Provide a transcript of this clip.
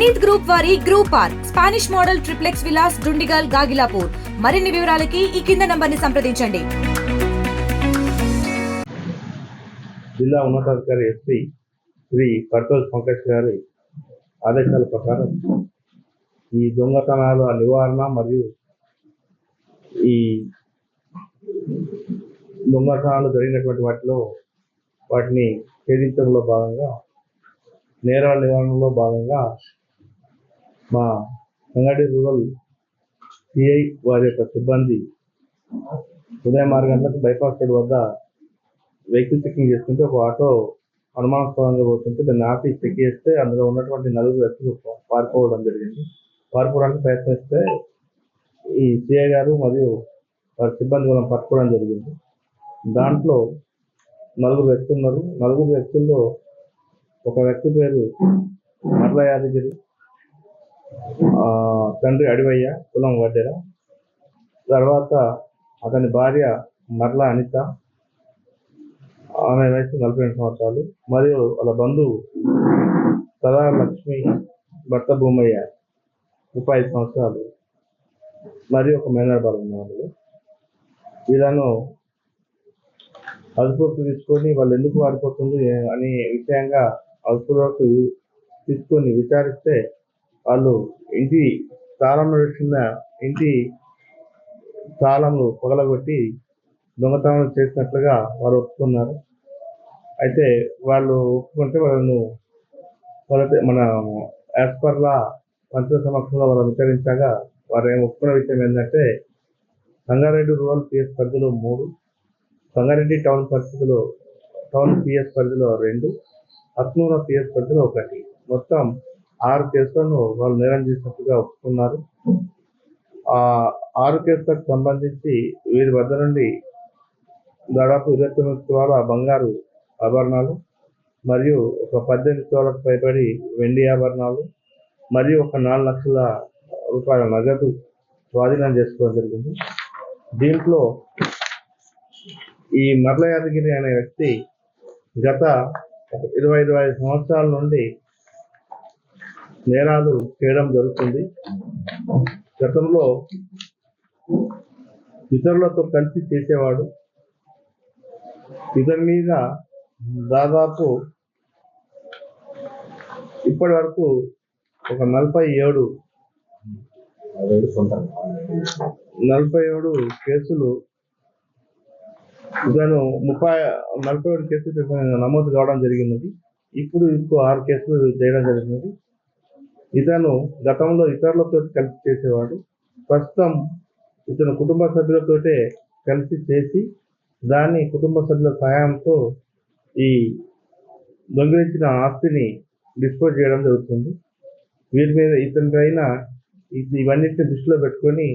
Praneeth group వారి group R. Spanish model triplex villas Dundigal Gagillapur. మరిన్ని వివరాలకి ఈ కింద నంబర్ని సంప్రదించండి. జిల్లా ఉన్నతాధికారి ఎస్పీ శ్రీ పర్తోజ్ పంకజ్ గారి ఆదేశాల ప్రకారం ఈ దొంగతనాల నివారణ మరియు ఈ దొంగతనాలు జరిగినటువంటి వాటిలో వాటిని ఛేదించడంలో భాగంగా నేరాల నివారణలో భాగంగా మా సంగారెడ్డి రూరల్ సిఐ వారి యొక్క సిబ్బంది ఉదయం ఆరు గంటలకు బైపాస్ రోడ్ వద్ద వెహికల్ చెకింగ్ చేస్తుంటే ఒక ఆటో అనుమానాస్పదంగా పోతుంటే దాన్ని ఆపి చెక్ చేస్తే అందులో ఉన్నటువంటి నలుగురు వ్యక్తులు పారిపోవడం జరిగింది. పారిపోవడానికి ప్రయత్నిస్తే ఈ సిఐ గారు మరియు వారి సిబ్బంది మనం పట్టుకోవడం జరిగింది. దాంట్లో నలుగురు వ్యక్తులు ఉన్నారు. నలుగురు వ్యక్తుల్లో ఒక వ్యక్తి పేరు మరల యాదగిరి. తండ్రి అడివయ్య కులం వడ్డెర తర్వాత అతని భార్య మర్ల అనిత. ఆమె వయసు నలభై రెండు సంవత్సరాలు. మరియు వాళ్ళ బంధువు సదా లక్ష్మి భర్త భూమయ్య ముప్పై ఐదు సంవత్సరాలు. మరియు ఒక మేనర్ ఉన్నారు వీళ్ళను అదుపులోకి తీసుకొని వాళ్ళు ఎందుకు వాడిపోతుంది అనే విషయంగా అదుపులోకి తీసుకొని విచారిస్తే వాళ్ళు ఇంటి తాళంలో చిన్న ఇంటి తాళంలు పగలగొట్టి దొంగతనం చేసినట్లుగా వారు ఒప్పుకున్నారు. అయితే వాళ్ళు ఒప్పుకుంటే వాళ్ళను వాళ్ళకి మన యాజ్ పర్ లా పంచ సమక్షంలో వాళ్ళు విచారించగా వారు ఏం ఒప్పుకున్న విషయం ఏంటంటే సంగారెడ్డి రూరల్ పిఎస్ పరిధిలో మూడు సంగారెడ్డి టౌన్ పరిస్థితిలో టౌన్ పిఎస్ పరిధిలో రెండు అత్నూర పిఎస్ పరిధిలో ఒకటి. మొత్తం ఆరు కేసులను వాళ్ళు నేరం చేసినట్టుగా ఒప్పుకున్నారు. ఆ ఆరు కేసులకు సంబంధించి వీరి వద్ద నుండి దాదాపు ఇరవై తొమ్మిది తులాల బంగారు ఆభరణాలు మరియు ఒక పద్దెనిమిది తులాలకు పైబడి వెండి ఆభరణాలు మరియు ఒక నాలుగు లక్షల రూపాయల నగదు స్వాధీనం చేసుకోవడం జరిగింది. దీంట్లో ఈ మరల యాదగిరి అనే వ్యక్తి గత ఇరవై ఇరవై ఐదు సంవత్సరాల నుండి నేరాలు చేయడం జరుగుతుంది. గతంలో ఇతరులతో కలిసి చేసేవాడు ఇతని మీద దాదాపు ఇప్పటి వరకు ఒక నలభై ఏడు నలభై ఏడు కేసులు ఇతను ముప్పై నలభై ఏడు కేసులు నమోదు కావడం జరిగినది. ఇప్పుడు ఇంకో ఆరు కేసులు చేయడం జరిగినది. ఇతను గతంలో ఇతరులతో కలిసి చేసేవాడు. ప్రస్తుతం ఇతను కుటుంబ సభ్యులతోటే కలిసి చేసి దాన్ని కుటుంబ సభ్యుల సహాయంతో ఈ దొంగిలించిన ఆస్తిని డిస్పోజ్ చేయడం జరుగుతుంది. వీరి మీద ఇతని పైన ఇవన్నిటిని దృష్టిలో పెట్టుకొని